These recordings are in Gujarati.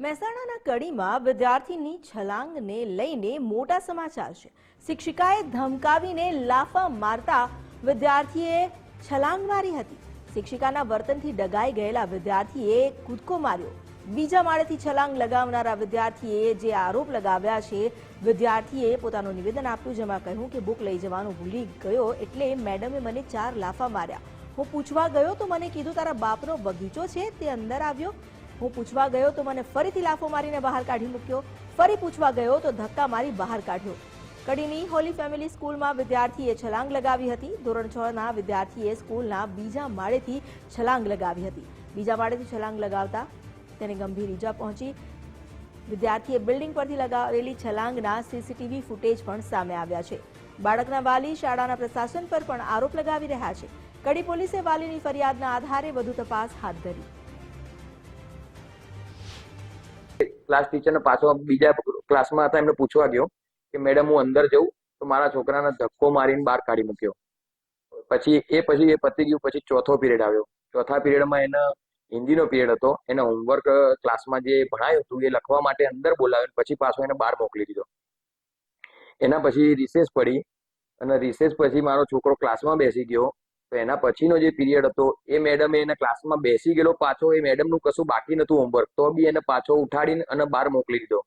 મહેસાણાના કડીમાં વિદ્યાર્થીની છલાંગને લઈને મોટા સમાચાર છે. શિક્ષિકાએ ધમકાવીને લાફા મારતા વિદ્યાર્થીએ છલાંગ મારી હતી. શિક્ષિકાના વર્તનથી ડગાઈ ગયેલા વિદ્યાર્થીએ કૂદકો માર્યો. બીજા માળેથી છલાંગ લગાવનારા વિદ્યાર્થીએ જે આરોપ લગાવ્યા છે, વિદ્યાર્થીએ પોતાનું નિવેદન આપ્યું જેમાં કહ્યું કે બુક લઈ જવાનું ભૂલી ગયો એટલે મેડમે મને ચાર લાફા માર્યા. હું પૂછવા ગયો તો મને કીધું, તારા બાપનો બગીચો છે, તે અંદર આવ્યો. હું પૂછવા ગયો તો મને ફરીથી લાફો મારીને બહાર કાઢી મૂક્યો. ફરી પૂછવા ગયો તો ધક્કા મારી બહાર કાઢ્યો. કડીની હોલી ફેમિલી સ્કૂલમાં વિદ્યાર્થીએ છલાંગ લગાવી હતી. ધોરણ છ ના વિદ્યાર્થીએ સ્કૂલના બીજા માળેથી છલાંગ લગાવી હતી. બીજા માળેથી છલાંગ લગાવતા તેને ગંભીર ઈજા પહોંચી. વિદ્યાર્થીએ બિલ્ડિંગ પરથી લગાવેલી છલાંગના સીસીટીવી ફૂટેજ પણ સામે આવ્યા છે. બાળકના વાલી શાળાના પ્રશાસન પર પણ આરોપ લગાવી રહ્યા છે. કડી પોલીસે વાલીની ફરિયાદના આધારે વધુ તપાસ હાથ ધરી. ક્લાસ ટીચરને પાછો બીજા ક્લાસમાં હતા, એમને પૂછવા ગયો કે, મેડમ, હું અંદર જઉં તો મારા છોકરાને ધક્કો મારીને બહાર કાઢી મૂક્યો. પછી એ પછી એ પતી ગયું, પછી ચોથો પીરિયડ આવ્યો. ચોથા પીરિયડમાં એને હિન્દીનો પીરિયડ હતો. એને હોમવર્ક ક્લાસમાં જે ભણાયું હતું, એ લખવા માટે અંદર બોલાવ્યો પછી પાછો એને બહાર મોકલી દીધો. એના પછી રિસેસ પડી અને રિસેસ પછી મારો છોકરો ક્લાસમાં બેસી ગયો. તો એના પછીનો જે પીરિયડ હતો, એ મેડમે એને ક્લાસમાં બેસી ગયેલો પાછો, એ મેડમનું કશું બાકી નતું હોમવર્ક તો બી એને પાછો ઉઠાડીને અને બહાર મોકલી દીધો.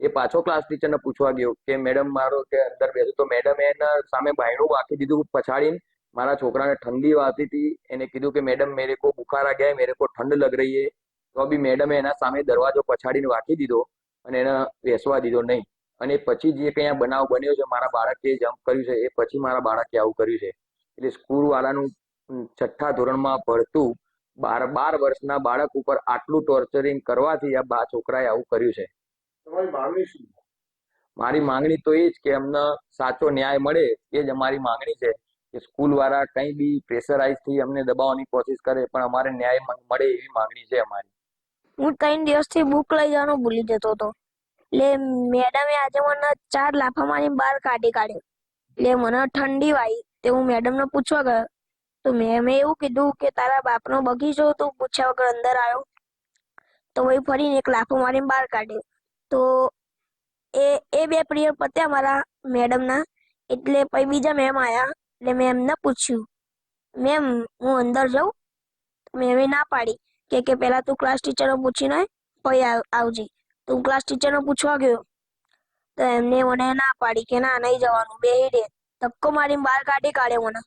એ પાછો ક્લાસ ટીચરને પૂછવા ગયો કે મેડમ મારો કે અંદર બેસો. તો મેડમે એના સામે બાયણું બાકી દીધું પછાડીને. મારા છોકરાને ઠંડી વાતી હતી. એને કીધું કે મેડમ મેરે કો બુખાર આ ગયા મેરે કો ઠંડ લગ રહી હે. તો બી મેડમે એના સામે દરવાજો પછાડીને વાંકી દીધો અને એને બેસવા દીધો નહીં. અને પછી જે કંઈ બનાવ બન્યો છે, મારા બાળકે જમ્પ કર્યું છે, એ પછી મારા બાળકે આવું કર્યું છે. એટલે સ્કૂલવાળાનું છઠ્ઠા ધોરણમાં ભણતું બાર બાર વર્ષના બાળક ઉપર આટલું ટોર્ચરિંગ કરવાથી આ બા છોકરાએ આવું કર્યું છે. તમારી માંગણી શું છે? મારી માંગણી તો એ જ કે અમને સાચો ન્યાય મળે એ જ અમારી માંગણી છે કે સ્કૂલ વાળા કઈ બી પ્રેશરાઇઝથી અમને દબાવવાની કોશિશ કરે પણ અમારે ન્યાય મળે એવી માંગણી છે અમારી. હું ત્રણ દિવસથી બુક લઈ જવાનું ભૂલી જતો હતો. એટલે મેડમે આજે મને ચાર લાફા મારી બહાર કાઢી કાઢ્યો. એટલે મને ઠંડી વાઈ તે હું મેડમને પૂછવા ગયો. તો મેમે એવું કીધું કે તારા બાપનો બગીચો તો પૂછ્યા વગર અંદર આવ્યો. તો વહી ફરીને એક લાફો મારીને બહાર કાઢ્યો. તો એ એ બે પિરિયડ પત્યા મારા મેડમના. એટલે પછી બીજા મેમ આવ્યા એટલે મેં એમને પૂછ્યું મેમ હું અંદર જાઉં? મેમે ના પાડી કે કે પહેલા તું ક્લાસ ટીચરને પૂછીને પછી આવજે. તો હું ક્લાસ ટીચરને પૂછવા ગયો. તો એમને મને ના પાડી કે, ના, નહીં જવાનું બે રહે ધક્કો મારીને બહાર કાઢી કાઢ્યો મને.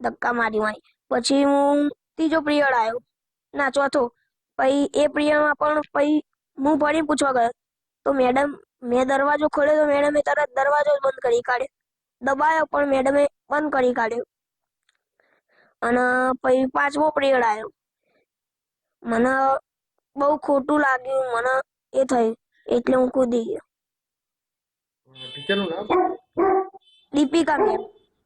ધક્કા મારી મારી. પછી હું ત્રીજો પિરિયડ આવ્યો ના, ચોથો. પછી એ પિરિયડમાં પણ પછી હું ફરી પૂછવા ગયો. તો મેડમ, મેં દરવાજો ખોલ્યો તો મેડમે તરત દરવાજો બંધ કરી કાઢ્યો. દબાયો પણ મેડમે બંધ કરી કાઢ્યો. અને પછી પાંચમો પિરિયડ આવ્યો મને બહુ ખોટું લાગ્યું. મને એ થયું. એટલે હું કૂદી ગયો. ટીચરનું નામ? દીપિકા મેમ.